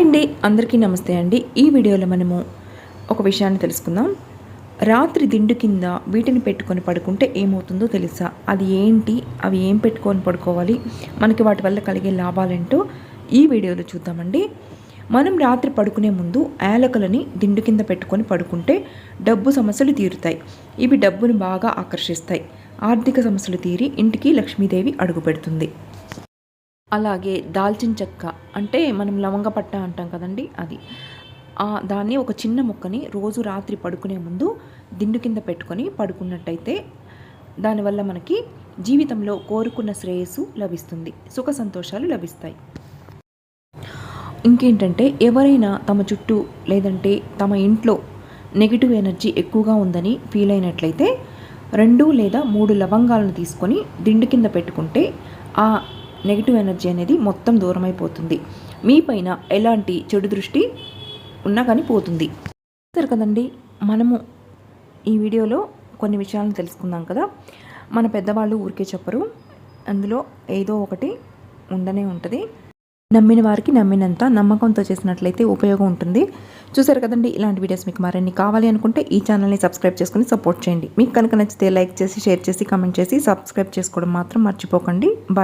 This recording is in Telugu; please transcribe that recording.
అండి అందరికీ నమస్తే అండి. ఈ వీడియోలో మనము ఒక విషయాన్ని తెలుసుకుందాం. రాత్రి దిండు కింద వీటిని పెట్టుకొని పడుకుంటే ఏమవుతుందో తెలుసా? అది ఏంటి? అవి ఏం పెట్టుకొని పడుకోవాలి? మనకి వాటి వల్ల కలిగే లాభాలేంటో ఈ వీడియోలో చూద్దామండి. మనం రాత్రి పడుకునే ముందు యాలకులని దిండు కింద పెట్టుకొని పడుకుంటే డబ్బు సమస్యలు తీరుతాయి. ఇవి డబ్బును బాగా ఆకర్షిస్తాయి. ఆర్థిక సమస్యలు తీరి ఇంటికి లక్ష్మీదేవి అడుగుపెడుతుంది అలాగే దాల్చిన చెక్క అంటే మనం లవంగ పట్ట అంటాం కదండి అది. దాన్ని ఒక చిన్న ముక్కని రోజు రాత్రి పడుకునే ముందు దిండు కింద పెట్టుకొని పడుకున్నట్టయితే దానివల్ల మనకి జీవితంలో కోరుకున్న శ్రేయస్సు లభిస్తుంది సుఖ సంతోషాలు లభిస్తాయి. ఇంకేంటంటే ఎవరైనా తమ చుట్టూ లేదంటే తమ ఇంట్లో నెగిటివ్ ఎనర్జీ ఎక్కువగా ఉందని ఫీల్ అయినట్లయితే రెండు లేదా మూడు లవంగాలను తీసుకొని దిండు కింద పెట్టుకుంటే ఆ నెగిటివ్ ఎనర్జీ అనేది మొత్తం దూరం అయిపోతుంది మీ పైన ఎలాంటి చెడు దృష్టి ఉన్నా కానీ పోతుంది. సరే కదండి మనము ఈ వీడియోలో కొన్ని విషయాలను తెలుసుకుందాం కదా. మన పెద్దవాళ్ళు ఊరికే చెప్పరు. అందులో ఏదో ఒకటి ఉండనే ఉంటుంది. నమ్మిన వారికి నమ్మినంత నమ్మకంతో చేసినట్లయితే ఉపయోగం ఉంటుంది. చూసారు కదండి ఇలాంటి వీడియోస్ మీకు మరిన్ని కావాలి అనుకుంటే ఈ ఛానల్ని సబ్స్క్రైబ్ చేసుకుని సపోర్ట్ చేయండి. మీకు కనుక నచ్చితే లైక్ చేసి షేర్ చేసి కామెంట్ చేసి సబ్స్క్రైబ్ చేసుకోవడం మాత్రం మర్చిపోకండి. బాయ్